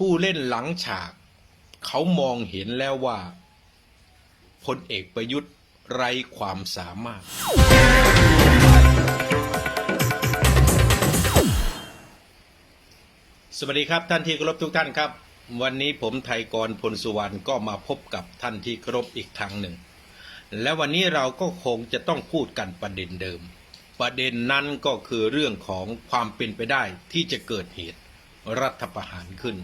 ผู้เล่นหลังฉาก เขามองเห็นแล้วว่าพลเอกประยุทธ์ไร้ความสามารถ สวัสดีครับท่านที่เคารพทุกท่านครับ วันนี้ผมไทยกรพลสุวรรณก็มาพบกับท่านที่เคารพอีกครั้งหนึ่ง และวันนี้เราก็คงจะต้องพูดกันประเด็นเดิม ประเด็นนั้นก็คือเรื่องของความเป็นไปได้ที่จะเกิดเหตุรัฐประหารขึ้น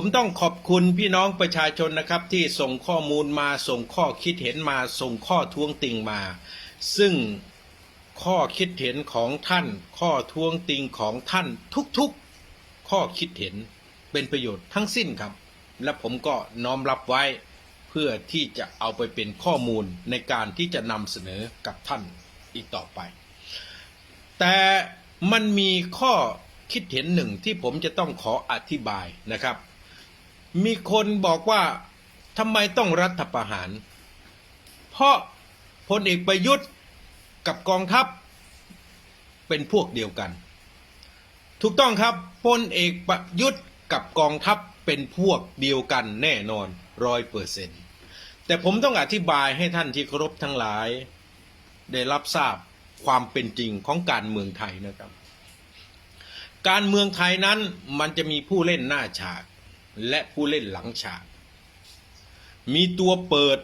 ผมต้องขอบคุณพี่น้องประชาชนนะครับ ที่ส่งข้อมูลมาส่งข้อคิดเห็นมาส่งข้อท้วงติงมา ซึ่งข้อคิดเห็นของท่าน ข้อท้วงติงของท่านทุกๆ ข้อคิดเห็นเป็นประโยชน์ทั้งสิ้นครับ และผมก็น้อมรับไว้เพื่อที่จะเอาไปเป็นข้อมูลในการที่จะนำเสนอกับท่านอีกต่อไป แต่มันมีข้อคิดเห็นหนึ่งที่ผมจะต้องขออธิบายนะครับ มีคนบอกว่าทำไมต้องรัฐประหาร เพราะพลเอกประยุทธ์กับกองทัพเป็นพวกเดียวกัน ถูกต้องครับพลเอกประยุทธ์กับกองทัพเป็นพวกเดียวกันแน่นอนร้อยเปอร์เซ็นต์แต่ผมต้องอธิบายให้ท่านที่เคารพทั้งหลาย ได้รับทราบความเป็นจริงของการเมืองไทยนะครับ การเมืองไทยนั้นมันจะมีผู้เล่นหน้าฉาก และผู้เล่นหลังฉาก มีตัวเปิด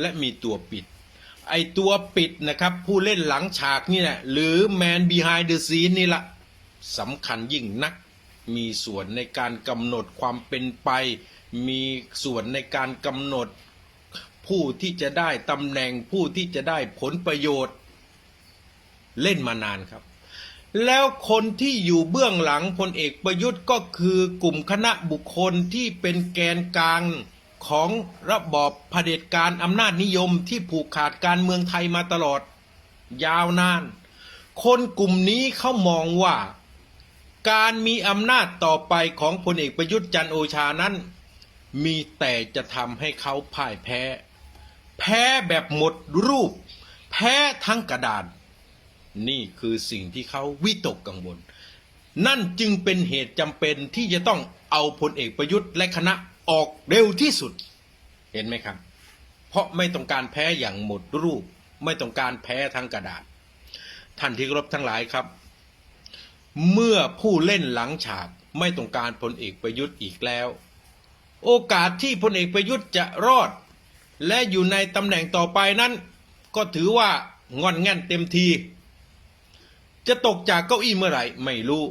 และมีตัวปิด ไอตัวปิดนะครับ ผู้เล่นหลังฉากนี่แหละหรือ man behind the scene นี่ละสำคัญยิ่งนัก มีส่วนในการกำหนดความเป็นไป มีส่วนในการกำหนด ผู้ที่จะได้ตำแหน่งผู้ที่จะได้ผลประโยชน์ เล่นมานานครับ แล้วคนที่อยู่เบื้องหลังพลเอกประยุทธ์ก็คือกลุ่มคณะบุคคลที่เป็นแกนกลางของระบอบเผด็จการอำนาจนิยมที่ผูกขาดการเมืองไทยมาตลอด ยาวนาน คนกลุ่มนี้เขามองว่า การมีอำนาจต่อไปของพลเอกประยุทธ์จันโอชานั้น มีแต่จะทำให้เขาพ่ายแพ้ แพ้แบบหมดรูป แพ้ทั้งกระดาน นี่คือสิ่งที่เขาวิตกกังวล นั่นจึงเป็นเหตุจำเป็นที่จะต้องเอาพลเอกประยุทธ์และคณะออกเร็วที่สุด เห็นไหมครับ เพราะไม่ต้องการแพ้อย่างหมดรูป ไม่ต้องการแพ้ทั้งกระดาษ ท่านที่รพทั้งหลายครับ เมื่อผู้เล่นหลังฉากไม่ต้องการพลเอกประยุทธ์อีกแล้ว โอกาสที่พลเอกประยุทธ์จะรอด และอยู่ในตำแหน่งต่อไปนั้น ก็ถือว่างอนแง่นเต็มที จะตกจากเก้าอี้เมื่อไหร่ไม่รู้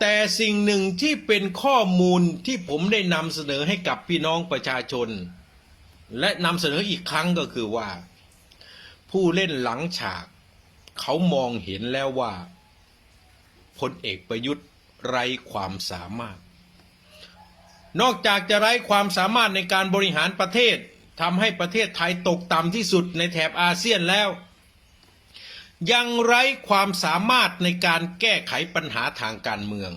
แต่สิ่งหนึ่งที่เป็นข้อมูลที่ผมได้นำเสนอให้กับพี่น้องประชาชน และนำเสนออีกครั้งก็คือว่า ผู้เล่นหลังฉาก เขามองเห็นแล้วว่าพลเอกประยุทธ์ไร้ความสามารถ นอกจากจะไร้ความสามารถในการบริหารประเทศทำให้ประเทศไทยตกต่ำที่สุดในแถบอาเซียนแล้ว ยังไร้ความสามารถในการแก้ไขปัญหาทางการเมือง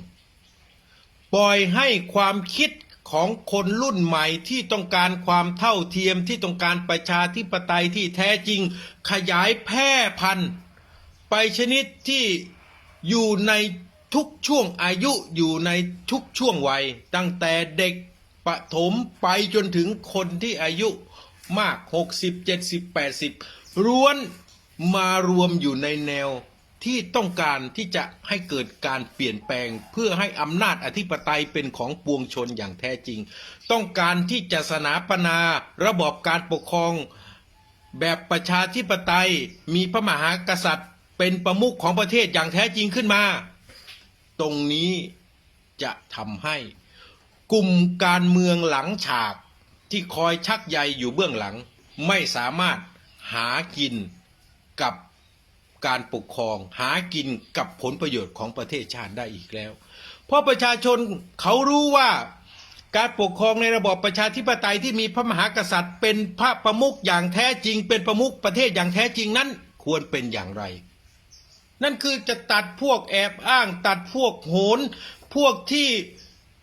ปล่อยให้ความคิดของคนรุ่นใหม่ที่ต้องการความเท่าเทียมที่ต้องการประชาธิปไตยที่แท้จริง ขยายแพร่พันธุ์ ไปชนิดที่อยู่ในทุกช่วงอายุอยู่ในทุกช่วงวัย ตั้งแต่เด็กประถมไปจนถึงคนที่อายุมาก 60 70 80ล้วน มารวมอยู่ในแนวที่ต้องการที่จะให้เกิดการเปลี่ยนแปลง เพื่อให้อำนาจอธิปไตยเป็นของปวงชนอย่างแท้จริง ต้องการที่จะสนาปนาระบอบการปกครอง แบบประชาธิปไตยมีพระมหากษัตริย์ เป็นประมุขของประเทศอย่างแท้จริงขึ้นมา ตรงนี้จะทำให้กลุ่มการเมืองหลังฉากที่คอยชักใยอยู่เบื้องหลัง ไม่สามารถหากิน กับการปกครอง หากินกับผลประโยชน์ของประเทศชาติได้อีกแล้ว เพราะประชาชนเขารู้ว่าการปกครองในระบอบประชาธิปไตยที่มีพระมหากษัตริย์ เป็นพระประมุขอย่างแท้จริง เป็นประมุขประเทศอย่างแท้จริงนั้นควรเป็นอย่างไร นั่นคือจะตัดพวกแอบอ้าง ตัดพวกโหน พวกที่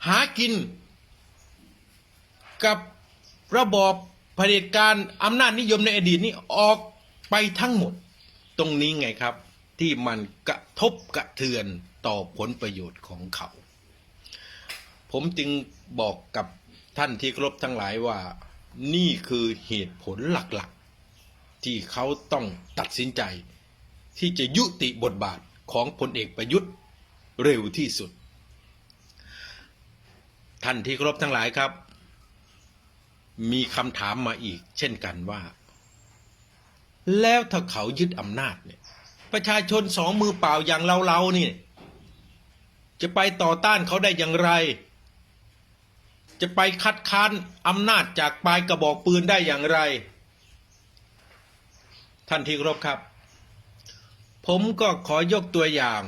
หากิน กับระบอบเผด็จการอำนาจนิยมในอดีตนี้ออก ไปทั้งหมดตรงนี้ไงครับ ที่มันกระทบกระเทือนต่อผลประโยชน์ของเขา ผมจึงบอกกับท่านที่เคารพทั้งหลายว่านี่คือเหตุผลหลักๆ ที่เขาต้องตัดสินใจ ที่จะยุติบทบาทของพลเอกประยุทธ์เร็วที่สุด ท่านที่เคารพทั้งหลายครับ มีคำถามมาอีกเช่นกันว่า แล้วถ้าเขายึดอำนาจเนี่ย ประชาชนสองมือเปล่าอย่างเราเราๆนี่ จะไปต่อต้านเขาได้อย่างไร จะไปคัดค้านอำนาจจากปลายกระบอกปืนได้อย่างไร ท่านที่เคารพครับ ผมก็ขอยกตัวอย่าง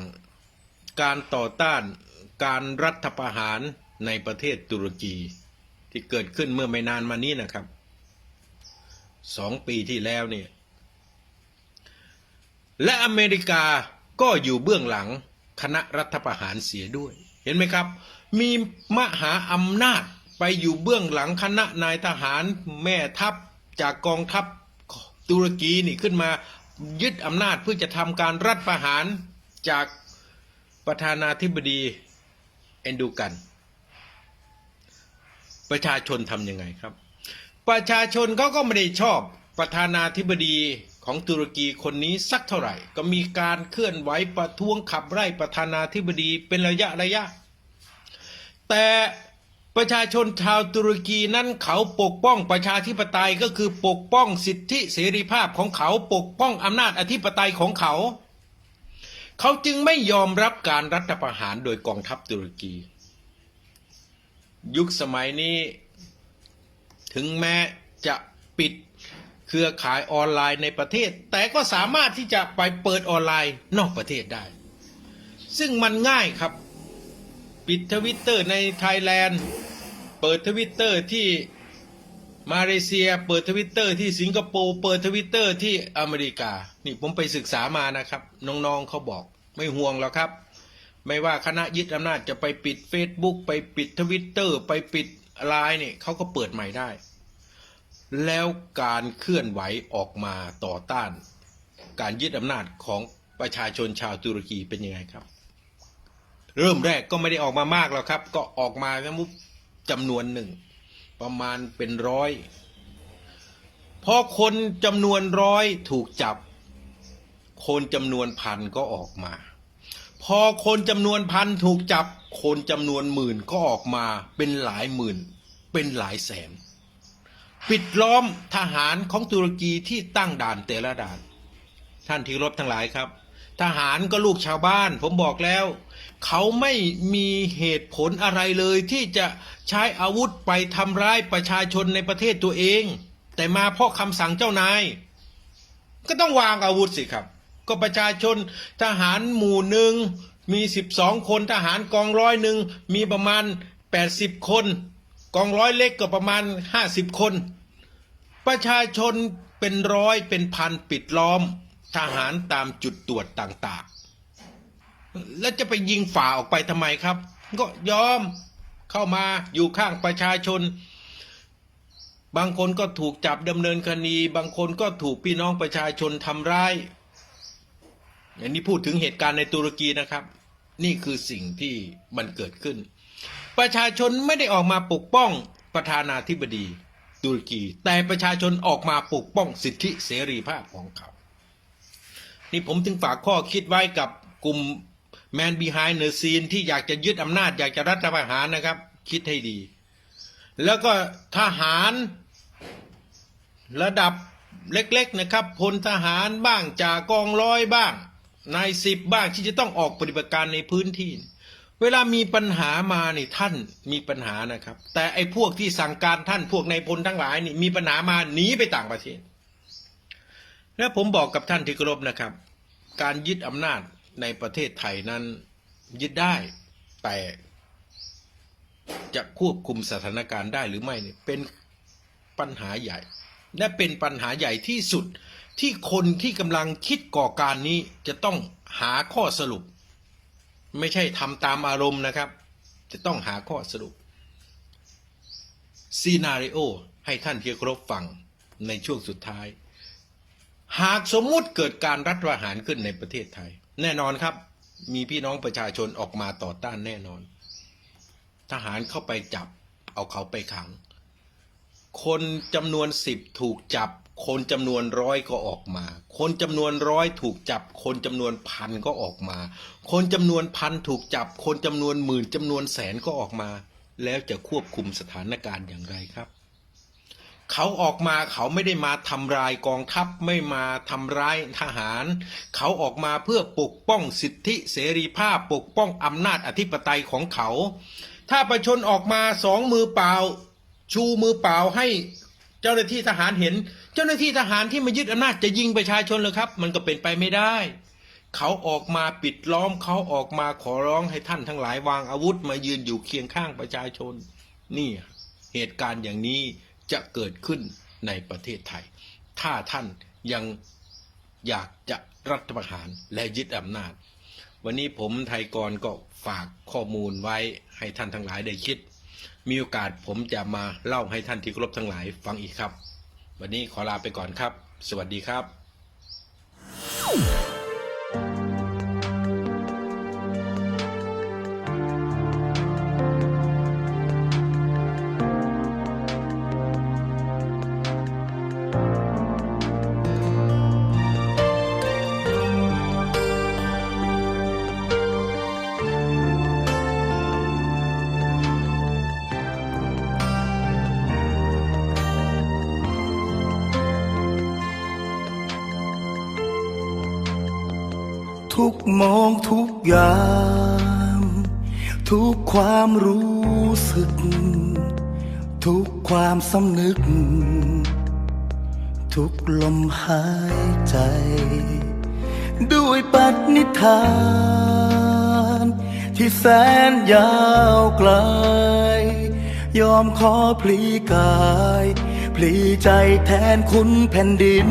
การต่อต้านการรัฐประหารในประเทศตุรกีที่เกิดขึ้นเมื่อไม่นานมานี้นะครับ สองปีที่แล้วเนี่ย และอเมริกาก็อยู่เบื้องหลังคณะรัฐประหารเสียด้วย เห็นไหมครับ มีมหาอำนาจไปอยู่เบื้องหลังคณะนายทหารแม่ทัพจากกองทัพตุรกีนี่ขึ้นมายึดอำนาจเพื่อจะทำการรัฐประหารจากประธานาธิบดีเอนดูกัน ประชาชนทำยังไงครับ ประชาชนเขาก็ไม่ได้ชอบประธานาธิบดี ของตุรกีคนนี้สักเท่าไหร่ ก็มีการเคลื่อนไหวประท้วงขับไล่ประธานาธิบดีเป็นระยะระยะ แต่ประชาชนชาวตุรกีนั้นเขาปกป้องประชาธิปไตยก็คือปกป้องสิทธิเสรีภาพของเขาปกป้องอำนาจอธิปไตยของเขา เขาจึงไม่ยอมรับการรัฐประหารโดยกองทัพตุรกี ยุคสมัยนี้ ถึงแม้จะปิด เครือข่ายออนไลน์ในประเทศ แต่ก็สามารถที่จะไปเปิดออนไลน์นอกประเทศได้ ซึ่งมันง่ายครับ ปิดทวิตเตอร์ในไทยแลนด์ เปิดทวิตเตอร์ที่มาเลเซีย เปิดทวิตเตอร์ที่สิงคโปร์เปิดทวิตเตอร์ที่อเมริกา นี่ผมไปศึกษามานะครับ น้องๆเขาบอกไม่ห่วงหรอกครับ ไม่ว่าคณะยึดอำนาจจะไปปิด Facebook ไปปิดทวิตเตอร์ไปปิดไลน์เนี่ยเขาก็เปิดใหม่ได้ แล้วการเคลื่อนไหวออกมาต่อต้าน การยึดอำนาจของประชาชนชาวตุรกีเป็นยังไงครับ เริ่มแรกก็ไม่ได้ออกมามากแล้วครับ ก็ออกมาแค่มุจำนวนหนึ่ง ประมาณเป็นร้อยพอคนจำนวนร้อยถูกจับ คนจำนวนพันก็ออกมา พอคนจำนวนพันถูกจับ คนจำนวนหมื่นก็ออกมาเป็นหลายหมื่น เป็นหลายแสน ปิดล้อมทหารของตุรกีที่ตั้งด่านแต่ละด่าน ท่านที่รบทั้งหลายครับ ทหารก็ลูกชาวบ้าน ผมบอกแล้ว เขาไม่มีเหตุผลอะไรเลยที่จะใช้อาวุธไปทำร้ายประชาชนในประเทศตัวเอง แต่มาเพราะคำสั่งเจ้านาย ก็ต้องวางอาวุธสิครับ ก็ประชาชนทหารหมู่หนึ่งมีสิบสองคนทหารกองร้อยหนึ่งมีประมาณแปดสิบคน กองร้อยเล็กก็ประมาณห้าสิบคน ประชาชนเป็นร้อยเป็นพันปิดล้อม ทหารตามจุดตรวจต่างๆ แล้วจะไปยิงฝ่าออกไปทำไมครับ ก็ยอมเข้ามาอยู่ข้างประชาชน บางคนก็ถูกจับดำเนินคดี บางคนก็ถูกพี่น้องประชาชนทำร้ายอย่างนี้พูดถึงเหตุการณ์ในตุรกีนะครับ นี่คือสิ่งที่มันเกิดขึ้น ประชาชนไม่ได้ออกมาปกป้องประธานาธิบดีตุรกี แต่ประชาชนออกมาปกป้องสิทธิเสรีภาพของเขา นี่ผมถึงฝากข้อคิดไว้กับกลุ่ม Man Behind the Scene ที่อยากจะยึดอำนาจอยากจะรัฐประหารนะครับ คิดให้ดี แล้วก็ทหารระดับเล็กๆนะครับพลทหารบ้างจากกองร้อยบ้างนายสิบบ้างที่จะต้องออกปฏิบัติการในพื้นที่ เวลามีปัญหามานี่ท่านมีปัญหานะครับ แต่ไอ้พวกที่สั่งการท่านพวกนายพลทั้งหลายนี่มีปัญหามาหนีไปต่างประเทศ และผมบอกกับท่านที่เคารพนะครับ การยึดอำนาจในประเทศไทยนั้นยึดได้แต่จะควบคุมสถานการณ์ได้หรือไม่เนี่ยเป็นปัญหาใหญ่ และเป็นปัญหาใหญ่ที่สุดที่คนที่กำลังคิดก่อการนี้จะต้องหาข้อสรุป ไม่ใช่ทำตามอารมณ์นะครับ จะต้องหาข้อสรุปซีนาริโอให้ท่านที่ครพฟังในช่วงสุดท้าย หากสมมุติเกิดการรัฐประหารขึ้นในประเทศไทย แน่นอนครับ มีพี่น้องประชาชนออกมาต่อต้านแน่นอน ทหารเข้าไปจับ เอาเขาไปขัง คนจำนวนสิบถูกจับ คนจำนวนร้อยก็ออกมา คนจำนวนร้อยถูกจับ คนจำนวนพันก็ออกมา คนจำนวนพันถูกจับ คนจำนวนหมื่นจำนวนแสนก็ออกมา แล้วจะควบคุมสถานการณ์อย่างไรครับ เขาออกมาเขาไม่ได้มาทำลายกองทัพไม่มาทำร้ายทหาร เขาออกมาเพื่อปกป้องสิทธิเสรีภาพปกป้องอำนาจอธิปไตยของเขา ถ้าประชาชนออกมาสองมือเปล่า ชูมือเปล่าให้เจ้าหน้าที่ทหารเห็น เจ้าหน้าที่ทหารที่มายึดอำนาจจะยิงประชาชนเลยครับ มันก็เป็นไปไม่ได้ เขาออกมาปิดล้อมเขาออกมาขอร้องให้ท่านทั้งหลายวางอาวุธมายืนอยู่เคียงข้างประชาชน นี่เหตุการณ์อย่างนี้จะเกิดขึ้นในประเทศไทย ถ้าท่านยังอยากจะรัฐประหารและยึดอำนาจ วันนี้ผมไทยกรก็ฝากข้อมูลไว้ให้ท่านทั้งหลายได้คิด มีโอกาสผมจะมาเล่าให้ท่านที่ครพทั้งหลายฟังอีกครับ วันนี้ขอลาไปก่อนครับ สวัสดีครับ ทุกมองทุกอย่างทุกความรู้สึก ทุกความสำนึก ทุกลมหายใจ ด้วยปณิธาน ที่แสนยาวไกล ยอมขอพลีกาย พลีใจแทนคุณแผ่นดิน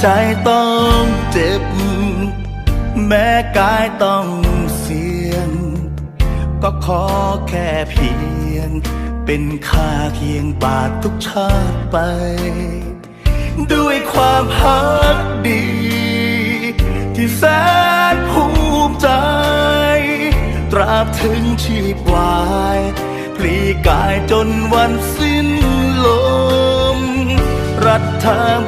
ใจต้องเจ็บ แม้กายต้องเสียง ก็ขอแค่เพียง เป็นค่าเคียงบาททุกชาติไป ด้วยความพักดี ที่แสนภูมิใจ ตราบถึงชีพวายพลีกายจนวันสิ้นลม รัฐบุรุษใน